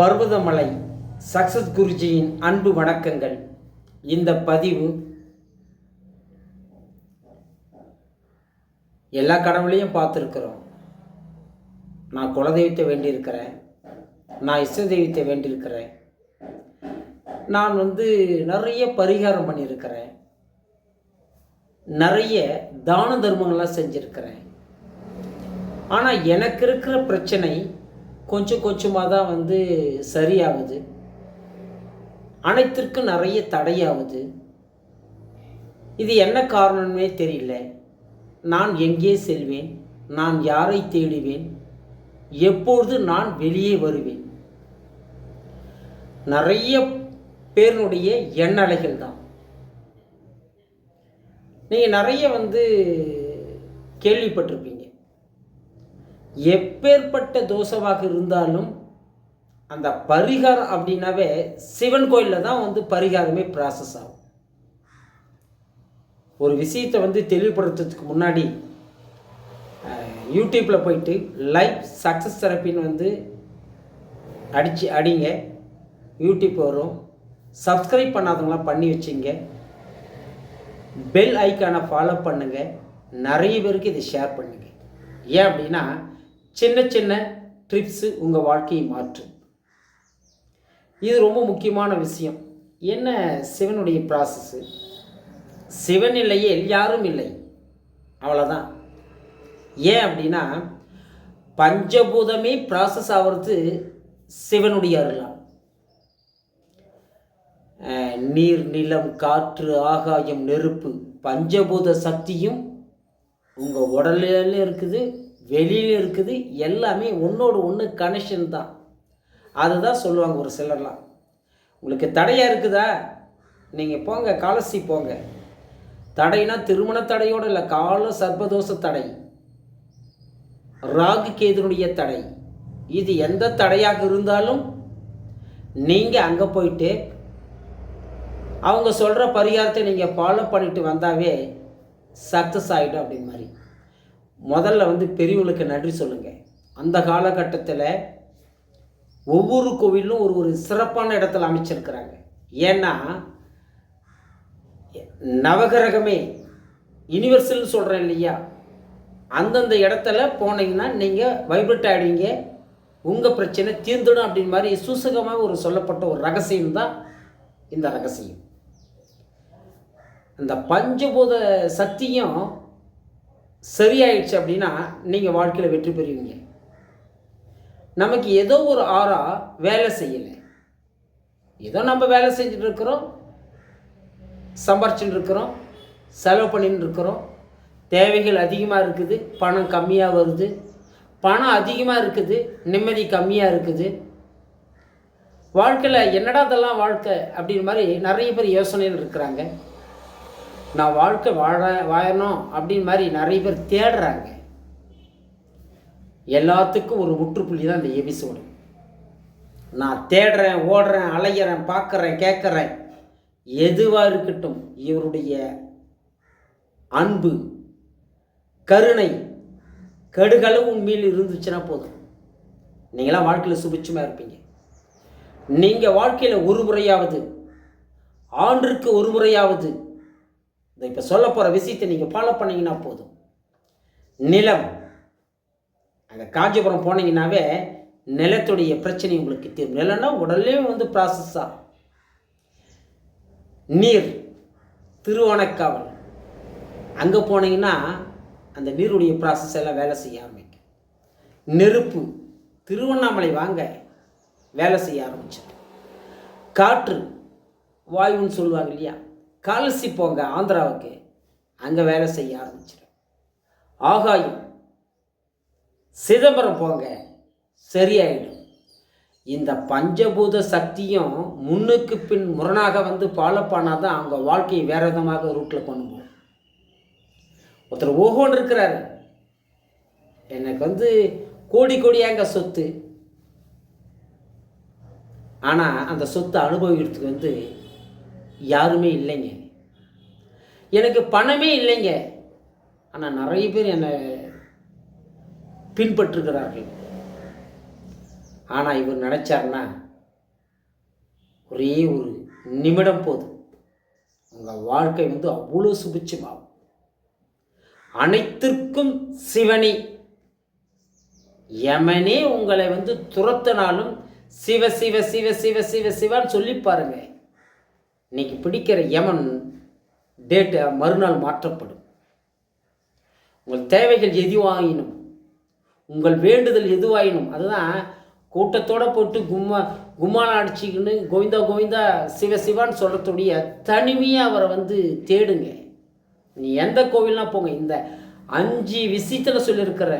Parvathamalai success குருஜியின் அன்பு வணக்கங்கள். இந்த பதிவு எல்லா கடவுளையும் பார்த்துருக்குறோம். நான் குலதெய்வத்தை வேண்டியிருக்கிறேன். நான் இஷ்ட தெய்வத்தை வேண்டியிருக்கிறேன். நான் வந்து நிறைய பரிகாரம் பண்ணியிருக்கிறேன். நிறைய தான தர்மங்கள்லாம் செஞ்சுருக்கிறேன். ஆனால் எனக்கு இருக்கிற பிரச்சனை கொஞ்சம் கொஞ்சமாக தான் வந்து சரியாகுது. அனைத்திற்கும் நிறைய தடையாகுது. இது என்ன காரணம்னே தெரியல. நான் எங்கே செல்வேன்? நான் யாரை தேடுவேன்? எப்பொழுது நான் வெளியே வருவேன்? நிறைய பேருனுடைய எண்ணலைகள் தான். நீங்கள் நிறைய வந்து கேள்விப்பட்டிருப்பீங்க. எப்பேற்பட்ட தோஷமாக இருந்தாலும் அந்த பரிகாரம் அப்படின்னாவே சிவன் கோயிலில் தான் வந்து பரிகாரமே ப்ராசஸ் ஆகும். ஒரு விஷயத்தை வந்து தெளிவுபடுத்துறதுக்கு முன்னாடி யூடியூப்பில் போயிட்டு லைஃப் சக்ஸஸ் தெரப்பின்னு வந்து அடித்து அடிங்க. யூடியூப் வரும். சப்ஸ்கிரைப் பண்ணாதவங்களாம் பண்ணி வச்சிங்க. பெல் ஐக்கானை ஃபாலோ பண்ணுங்கள் நிறைய பேருக்கு இதை ஷேர் பண்ணுங்கள் ஏன் அப்படின்னா சின்ன சின்ன ட்ரிப்ஸு உங்கள் வாழ்க்கையை மாற்றும். இது ரொம்ப முக்கியமான விஷயம். என்ன சிவனுடைய ப்ராசஸ்ஸு சிவன் இல்லையே யாரும் இல்லை. அவ்வளோதான் ஏன் அப்படின்னா பஞ்சபூதமே ப்ராசஸ் ஆகிறது சிவனுடைய அருளாம் நீர் நிலம் காற்று ஆகாயம் நெருப்பு பஞ்சபூத சக்தியும் உங்கள் உடலில் இருக்குது வெளியில் இருக்குது எல்லாமே ஒன்றோடு ஒன்று கனெக்ஷன் தான். அதுதான் சொல்லுவாங்க ஒரு சிலர்லாம். உங்களுக்கு தடையாக இருக்குதா? நீங்கள் போங்க காலசி போங்க. தடைனா திருமண தடையோடு இல்லை கால சர்பதோஷ தடை. ராகு கேதுனுடைய தடை. இது எந்த தடையாக இருந்தாலும் நீங்கள் அங்கே போயிட்டு அவங்க சொல்கிற பரிகாரத்தை நீங்கள் ஃபாலோ பண்ணிட்டு வந்தாவே சக்ஸஸ் ஆகிடும் அப்படின் மாதிரி முதல்ல வந்து பெரியவங்களுக்கு நன்றி சொல்லுங்கள் அந்த காலகட்டத்தில் ஒவ்வொரு கோவிலும் ஒரு ஒரு சிறப்பான இடத்துல அமைச்சிருக்கிறாங்க. ஏன்னா நவகிரகமே யுனிவர்சல்னு சொல்கிறேன் இல்லையா? அந்தந்த இடத்துல போனீங்கன்னா நீங்கள் வைப்ரேட் ஆகிடுவீங்க உங்கள் பிரச்சனை தீர்ந்துடும் அப்படின்னு மாதிரி சூசகமாக ஒரு சொல்லப்பட்ட ஒரு ரகசியம் தான் இந்த ரகசியம். இந்த பஞ்சபூத சக்தியும் சரியாயிடுச்சு அப்படின்னா நீங்கள் வாழ்க்கையில் வெற்றி பெறுவீங்க. நமக்கு ஏதோ ஒரு ஆறா வேலை செய்யலை. ஏதோ நம்ம வேலை செஞ்சுட்டு இருக்கிறோம். சம்பாரிச்சுட்டு இருக்கிறோம். செலவு பண்ணிட்டு இருக்கிறோம். தேவைகள் அதிகமாக இருக்குது. பணம் கம்மியாக வருது. பணம் அதிகமாக இருக்குது. நிம்மதி கம்மியாக இருக்குது. வாழ்க்கையில் என்னடா இதெல்லாம் வாழ்க்கை? அப்படின்ற மாதிரி நிறைய பேர் யோசனையில் இருக்கிறாங்க. நான் வாழ்க்கை வாழ வாழணும் அப்படின்னு மாதிரி நிறைய பேர் தேடுறாங்க. எல்லாத்துக்கும் ஒரு முற்றுப்புள்ளி தான் இந்த எபிசோடு. நான் தேடுறேன் ஓடுறேன் அலையிறேன் பார்க்குறேன் கேட்குறேன். எதுவாக இருக்கட்டும் இவருடைய அன்பு கருணை கடுகளவு உண்மையில் இருந்துச்சுன்னா போதும். நீங்களாம் வாழ்க்கையில் சுபிச்சமாக இருப்பீங்க. நீங்கள் வாழ்க்கையில் ஒரு முறையாவது ஆண்டுக்கு ஒரு முறையாவது இந்த இப்போ சொல்ல போகிற விஷயத்தை நீங்கள் ஃபாலோ பண்ணிங்கன்னா போதும். நிலம். அங்கே காஞ்சிபுரம் போனீங்கன்னாவே நிலத்துடைய பிரச்சனை உங்களுக்கு தீரும். நிலம்னா உடல்லே வந்து ப்ராசஸ் ஆகும். நீர். திருவணக்காவல். அங்கே போனீங்கன்னா அந்த நீருடைய ப்ராசஸ் எல்லாம் வேலை செய்ய ஆரம்பிக்கும். நெருப்பு. திருவண்ணாமலை வாங்க வேலை செய்ய ஆரம்பிச்சிடும். காற்று. வாயுன்னு சொல்லுவாங்க இல்லையா? காலசி போங்க ஆந்திராவுக்கு. அங்கே வேலை செய்ய ஆரம்பிச்சிடும் ஆகாயம். சிதம்பரம் போங்க. சரியாயிடும். இந்த பஞ்சபூத சக்தியும் முன்னுக்கு பின் முரணாக வந்து ஃபாலோ பண்ணால் தான் அவங்க வாழ்க்கையை வேற விதமாக ரூட்டில் கொண்டு போகும். ஒருத்தர் ஓஹோன்னு இருக்கிறாரு. எனக்கு வந்து கோடி கோடியாங்க சொத்து. ஆனால் அந்த சொத்தை அனுபவிக்கிறதுக்கு வந்து யாருமே இல்லைங்க. எனக்கு பணமே இல்லைங்க. ஆனால் நிறைய பேர் என்னை பின்பற்றுகிறார்கள். ஆனால் இவர் நினச்சாருன்னா ஒரே ஒரு நிமிடம் போதும். உங்கள் வாழ்க்கை வந்து அவ்வளோ சுபிச்சமாகும் அனைத்திற்கும் சிவனே. யமனே உங்களை வந்து துரத்தினாலும் சிவ சிவ சிவ சிவ சிவ சிவான்னு சொல்லி பாருங்கள் இன்னைக்கு பிடிக்கிற யமன் டேட்டு மறுநாள் மாற்றப்படும். உங்கள் தேவைகள் எதுவாயினும் உங்கள் வேண்டுதல் எதுவாயினும் அதுதான் கூட்டத்தோடு போட்டு கும்மா கும்மாளம் அடிச்சுக்கின்னு கோவிந்தா கோவிந்தா சிவ சிவான்னு சொல்கிறதுடைய தனிமையாக அவரை வந்து தேடுங்க. நீ எந்த கோவில்லாம் போங்க. இந்த அஞ்சு விஷயத்தில் சொல்லியிருக்கிற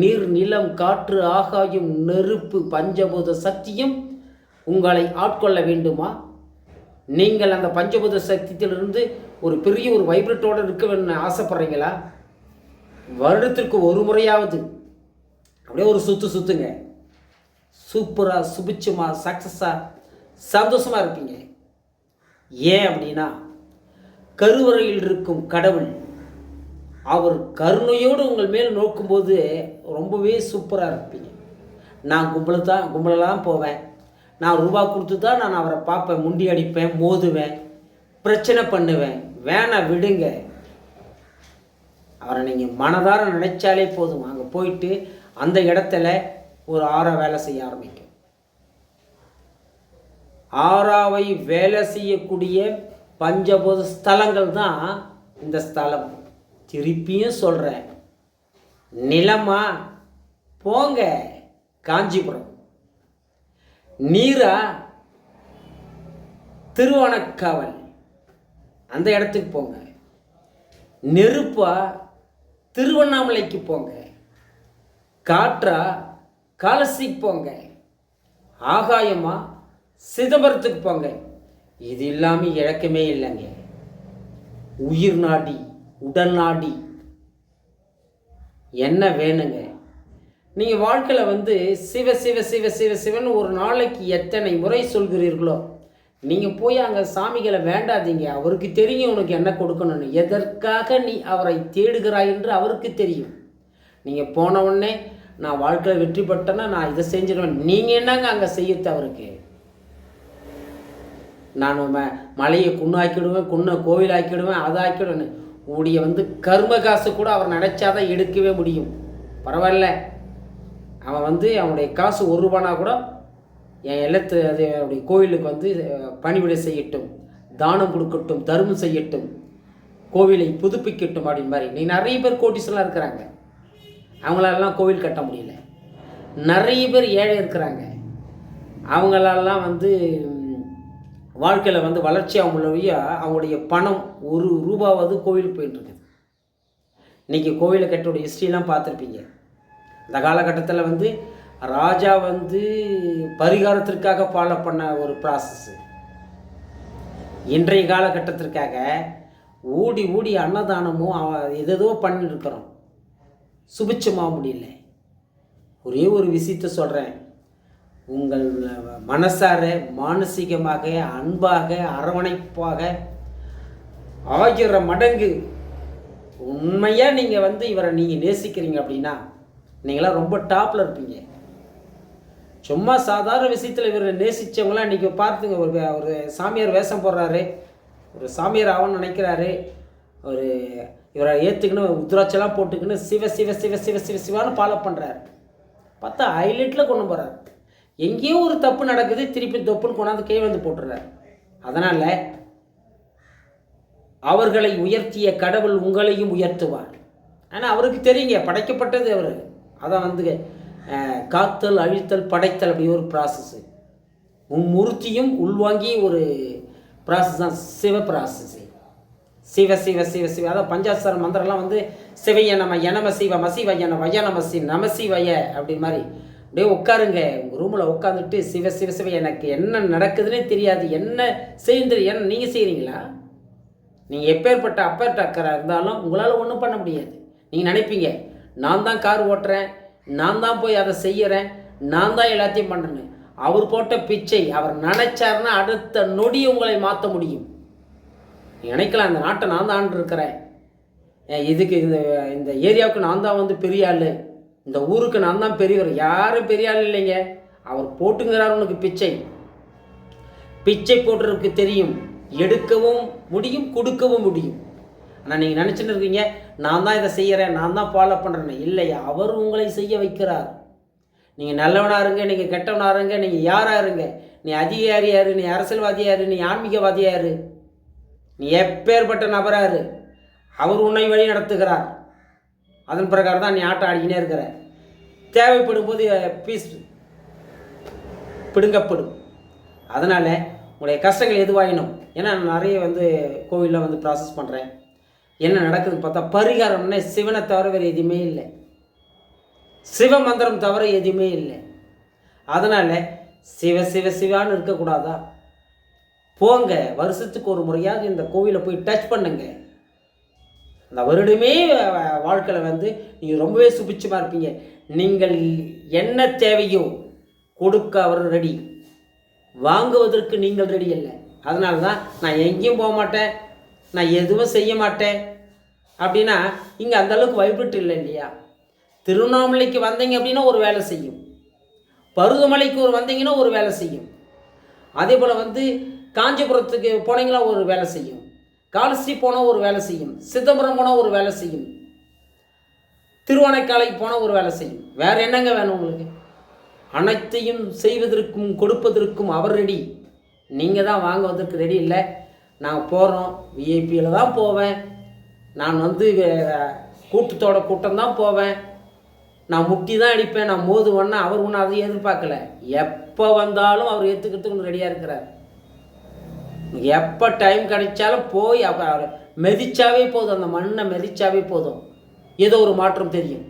நீர் நிலம் காற்று ஆகாயம் நெருப்பு பஞ்சபூத சக்தியும் உங்களை ஆட்கொள்ள வேண்டுமா? நீங்கள் அந்த பஞ்சபூத சக்தியிலிருந்து ஒரு பெரிய ஒரு வைப்ரேட்டோடு இருக்க வேணும்னு ஆசைப்பட்றீங்களா? வருடத்திற்கு ஒரு முறையாவது. அப்படியே ஒரு சுற்று சுத்துங்க. சூப்பராக சுபிச்சமாக சக்ஸஸாக சந்தோஷமாக இருப்பீங்க. ஏன் அப்படின்னா கருவறையில் இருக்கும் கடவுள் அவர் கருணையோடு உங்கள் மேல் நோக்கும்போது ரொம்பவே சூப்பராக இருப்பீங்க. நான் கும்பல தான் கும்பலெல்லாம் போவேன். நான் ரூபா கொடுத்து தான் நான் அவரை பார்ப்பேன் முண்டி அடிப்பேன் மோதுவேன் பிரச்சனை பண்ணுவேன். வேணாம் விடுங்க. அவரை நீங்கள் மனதார நினைச்சாலே போதும். அங்கே போயிட்டு அந்த இடத்துல ஒரு ஆறா வேலை செய்ய ஆரம்பிக்கும். ஆறாவை வேலை செய்யக்கூடிய பஞ்சபோத ஸ்தலங்கள் தான் இந்த ஸ்தலம். திருப்பியும் சொல்கிறேன் நிலமா போங்க. காஞ்சிபுரம். நீரா? திருவணக்காவல். அந்த இடத்துக்கு போங்க. நெருப்பா? திருவண்ணாமலைக்கு போங்க. காற்றா? காலசிக்கு போங்க. ஆகாயமா? சிதம்பரத்துக்கு போங்க. இது இல்லாமல் இழக்கமே இல்லைங்க. உயிர் நாடி உடல் நாடி. என்ன வேணுங்க? நீங்கள் வாழ்க்கையில் வந்து சிவ சிவ சிவ சிவ சிவன் ஒரு நாளைக்கு எத்தனை முறை சொல்கிறீர்களோ நீங்கள் போய் அங்கே சாமிகளை வேண்டாதீங்க. அவருக்கு தெரியும் உனக்கு என்ன கொடுக்கணும்னு. எதற்காக நீ அவரை தேடுகிறாய் என்று அவருக்கு தெரியும். நீங்கள் போன உடனே நான் வாழ்க்கையில் வெற்றி பெற்றேன்னா நான் இதை செஞ்சிடுவேன் நீங்கள் என்னங்க அங்கே செய்யறது அவருக்கு நான் ம மலையை குண்ணாக்கிடுவேன் குன்னை கோவில் ஆக்கிடுவேன் அதை ஆக்கிடுவேன் உடைய வந்து கர்ம காசு கூட அவர் நினச்சாதான் எடுக்கவே முடியும். பரவாயில்ல. அவன் வந்து அவனுடைய காசு ஒரு ரூபானா கூட என் இல்லத்து அது அவருடைய கோவிலுக்கு வந்து பணிவிடை செய்யட்டும் தானம் கொடுக்கட்டும் தர்மம் செய்யட்டும் கோவிலை புதுப்பிக்கட்டும் அப்படின்னு மாதிரி. நீ நிறைய பேர் கோட்டிஸ்லாம் இருக்கிறாங்க. அவங்களாலலாம் கோவில் கட்ட முடியல. நிறைய பேர் ஏழை இருக்கிறாங்க. அவங்களாலலாம் வந்து வாழ்க்கையில் வந்து வளர்ச்சி அவங்களுடைய அவங்களுடைய பணம் ஒரு ரூபாவது கோவிலுக்கு போயிட்டுருக்குது. இன்றைக்கி கோவிலை கட்டோடைய ஹிஸ்ட்ரிலாம் பார்த்துருப்பீங்க. இந்த காலகட்டத்தில் வந்து ராஜா வந்து பரிகாரத்திற்காக ஃபாலோ பண்ண ஒரு ப்ராசஸ்ஸு இன்றைய காலகட்டத்திற்காக ஊடி ஊடி அன்னதானமும் அவ- எதோ பண்ணிருக்கிறோம். சுபிச்சமாக முடியல. ஒரே ஒரு விஷயத்த சொல்கிறேன் உங்கள் மனசார மானசீகமாக அன்பாக அரவணைப்பாக ஆயிரம் மடங்கு உண்மையாக நீங்கள் வந்து இவரை நீங்கள் நேசிக்கிறீங்க அப்படின்னா நீங்களாம் ரொம்ப டாப்பில் இருப்பீங்க. சும்மா சாதாரண விஷயத்தில் இவரை நேசித்தவங்களாம் இன்றைக்கி பார்த்துங்க ஒரு ஒரு சாமியார் வேஷம் போடுறாரு. ஒரு சாமியார் ஆகணும்னு நினைக்கிறாரு. ஒரு இவரை ஏற்றுக்கணும் உத்ராட்செல்லாம் போட்டுக்கின்னு சிவ சிவ சிவ சிவ சிவ சிவான்னு ஃபாலோ பண்ணுறாரு பார்த்தா ஹைலைட்டில் கொண்டு போகிறார் எங்கேயோ ஒரு தப்பு நடக்குது திருப்பி தொப்புன்னு கொண்டாந்து கை வந்து போட்டுறாரு அதனால் அவர்களை உயர்த்திய கடவுள் உங்களையும் உயர்த்துவார். ஆனால் அவருக்கு தெரியுங்க படைக்கப்பட்டது அவர். அதான் வந்து காத்தல் அழித்தல் படைத்தல் அப்படி ஒரு ப்ராசஸ்ஸு மும்மூர்த்தியும் உள்வாங்கி ஒரு ப்ராசஸ் தான் சிவ ப்ராசஸ்ஸு சிவ சிவ சிவ சிவ. அதான் பஞ்சாசார மந்திரம்லாம் வந்து சிவைய நம எனம சிவ மசிவ என வய நமசி நம சிவய அப்படி மாதிரி. அப்படியே உட்காருங்க. உங்கள் ரூமில் உட்காந்துட்டு சிவ சிவ சிவ எனக்கு என்ன நடக்குதுன்னே தெரியாது. என்ன செய்யுது என்ன நீங்கள் செய்கிறீங்களா நீங்கள் எப்பேற்பட்ட அப்பேர் டக்கராக இருந்தாலும் உங்களால் ஒன்றும் பண்ண முடியாது. நீங்கள் நினைப்பீங்க நான் தான் கார் ஓட்டுறேன் நான் தான் போய் அதை செய்கிறேன் நான் தான் எல்லாத்தையும் பண்ணுறேன்னு அவர் போட்ட பிச்சை அவர் நினைச்சாருன்னா அடுத்த நொடி உங்களை மாற்ற முடியும். நினைக்கலாம் இந்த நாட்டை நான் தான் இருக்கிறேன் இதுக்கு இந்த இந்த ஏரியாவுக்கு நான் தான் வந்து பெரிய ஆள். இந்த ஊருக்கு நான் தான் பெரியவர். யாரும் பெரிய ஆள் இல்லைங்க. அவர் போட்டுங்கிறார் உனக்கு பிச்சை. பிச்சை போடுறதுக்கு தெரியும். எடுக்கவும் முடியும் கொடுக்கவும் முடியும். ஆனால் நீங்கள் நினச்சிட்டு இருக்கீங்க நான் தான் இதை செய்கிறேன் நான் தான் ஃபாலோ பண்ணுறேன்னு இல்லையா அவர் உங்களை செய்ய வைக்கிறார். நீங்கள் நல்லவனாக இருங்க நீங்கள் கெட்டவனாக இருங்க நீங்கள் யாராக இருங்க. நீ அதிகாரியாரு நீ அரசியல்வாதியாரு நீ ஆன்மீகவாதியாரு நீ எப்பேற்பட்ட நபராரு அவர் உன்னை வழி நடத்துகிறார். அதன் பிரகாரம் தான் நீ ஆட்டம் ஆடிக்கினே இருக்கிற. தேவைப்படும் போது பீஸ் பிடுங்கப்படும். அதனால் உங்களுடைய கஷ்டங்கள் எதுவாயினும் ஏன்னா நான் நிறைய வந்து கோவிலில் வந்து ப்ராசஸ் பண்ணுறேன் என்ன நடக்குதுன்னு பார்த்தா பரிகாரம்னே சிவனை தவிர வேறு எதுவுமே இல்லை. சிவ மந்திரம் தவிர எதுவுமே இல்லை. அதனால் சிவ சிவ சிவான்னு இருக்கக்கூடாதா போங்க வருஷத்துக்கு ஒரு முறையாக இந்த கோவிலை போய் டச் பண்ணுங்க. அந்த வருடமே வாழ்க்கையில் வந்து நீங்கள் ரொம்பவே சுபிச்சமாக இருப்பீங்க. நீங்கள் என்ன தேவையோ கொடுக்க அவர் ரெடி வாங்குவதற்கு நீங்கள் ரெடி இல்லை அதனால தான் நான் எங்கேயும் போக மாட்டேன். நான் எதுவும் செய்ய மாட்டேன். அப்படின்னா இங்கே அந்த அளவுக்கு வைப்ரேட் இல்லை இல்லையா? திருவண்ணாமலைக்கு வந்தீங்க அப்படின்னா ஒரு வேலை செய்யும். பருவமலைக்கு ஒரு வந்தீங்கன்னா ஒரு வேலை செய்யும். அதே போல் வந்து காஞ்சிபுரத்துக்கு போனீங்களா ஒரு வேலை செய்யும். காலஸ்ரீ போனால் ஒரு வேலை செய்யும். சிதம்பரம் போனால் ஒரு வேலை செய்யும். திருவானைக்காலைக்கு போனால் ஒரு வேலை செய்யும். வேறு என்னங்க வேணும் உங்களுக்கு? அனைத்தையும் செய்வதற்கும் கொடுப்பதற்கும் அவர் ரெடி நீங்கள் தான் வாங்குவதற்கு ரெடி இல்லை. நாங்கள் போகிறோம் விஐபியில் தான் போவேன். நான் வந்து கூட்டத்தோட கூட்டம் தான் போவேன். நான் முட்டி தான் அடிப்பேன் நான் மோதுவேன்னா அவர் ஒன்றும் அதை எதிர்பார்க்கல. எப்போ வந்தாலும் அவர் ஏற்றுக்கிறதுக்கு ரெடியாக இருக்கிறார். எப்போ டைம் கிடைச்சாலும் போய் அவர் அவரை மெதிச்சாவே போதும் அந்த மண்ணை மெதிச்சாவே போதும். ஏதோ ஒரு மாற்றம் தெரியும்.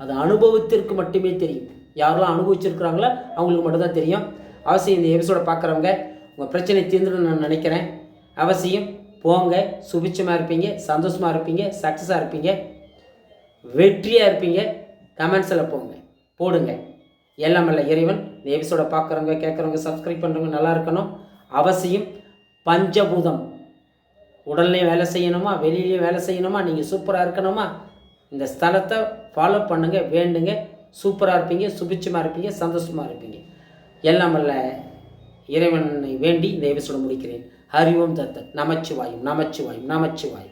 அது அனுபவத்திற்கு மட்டுமே தெரியும். யாரெல்லாம் அனுபவிச்சிருக்கிறாங்களோ அவங்களுக்கு மட்டும்தான் தெரியும். அவசியம் இந்த எபிசோடை பார்க்குறவங்க உங்கள் பிரச்சனை தீர்ந்துடும் நான் நினைக்கிறேன். அவசியம். போங்க சுபிச்சமாக இருப்பீங்க சந்தோஷமாக இருப்பீங்க சக்ஸஸாக இருப்பீங்க வெற்றியாக இருப்பீங்க கமெண்ட்ஸில் போங்க போடுங்க. எல்லாம் இல்லை இறைவன் இந்த எபிசோட பார்க்குறவங்க கேட்குறவங்க சப்ஸ்கிரைப் பண்ணுறவங்க நல்லா இருக்கணும். அவசியம் பஞ்சபூதம். உடல்லையும் வேலை செய்யணுமா வெளியிலையும் வேலை செய்யணுமா நீங்கள் சூப்பராக இருக்கணுமா இந்த ஸ்தலத்தை ஃபாலோ பண்ணுங்கள் வேண்டுங்க. சூப்பராக இருப்பீங்க சுபிச்சமாக இருப்பீங்க சந்தோஷமாக இருப்பீங்க. எல்லாம் இல்லை இறைவனை வேண்டி இந்த எபிசோட முடிக்கிறேன். ஹரி ஓம் தத்தன் நமச்சிவாயும் நமச்சிவாயும் நமச்சிவாயும்